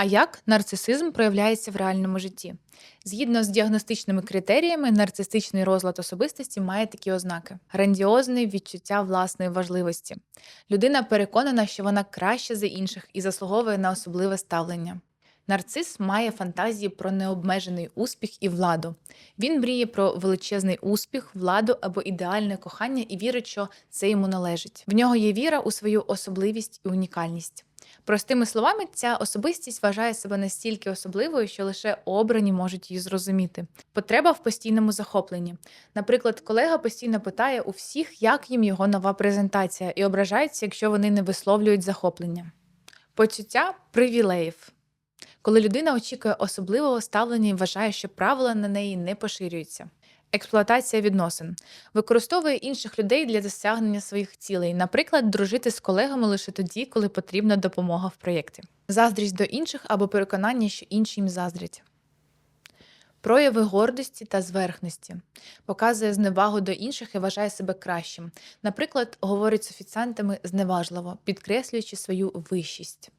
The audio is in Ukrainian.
А як нарцисизм проявляється в реальному житті? Згідно з діагностичними критеріями, нарцистичний розлад особистості має такі ознаки: грандіозне відчуття власної важливості. Людина переконана, що вона краща за інших і заслуговує на особливе ставлення. Нарцис має фантазії про необмежений успіх і владу. Він мріє про величезний успіх, владу або ідеальне кохання і вірить, що це йому належить. В нього є віра у свою особливість і унікальність. Простими словами, ця особистість вважає себе настільки особливою, що лише обрані можуть її зрозуміти. Потреба в постійному захопленні. Наприклад, колега постійно питає у всіх, як їм його нова презентація, і ображається, якщо вони не висловлюють захоплення. Почуття привілеїв. Коли людина очікує особливого ставлення і вважає, що правила на неї не поширюються. Експлуатація відносин використовує інших людей для досягнення своїх цілей, наприклад, дружити з колегами лише тоді, коли потрібна допомога в проєкті. Заздрість до інших або переконання, що інші їм заздрять. Прояви гордості та зверхності показує зневагу до інших і вважає себе кращим. Наприклад, говорить з офіціантами зневажливо, підкреслюючи свою вищість.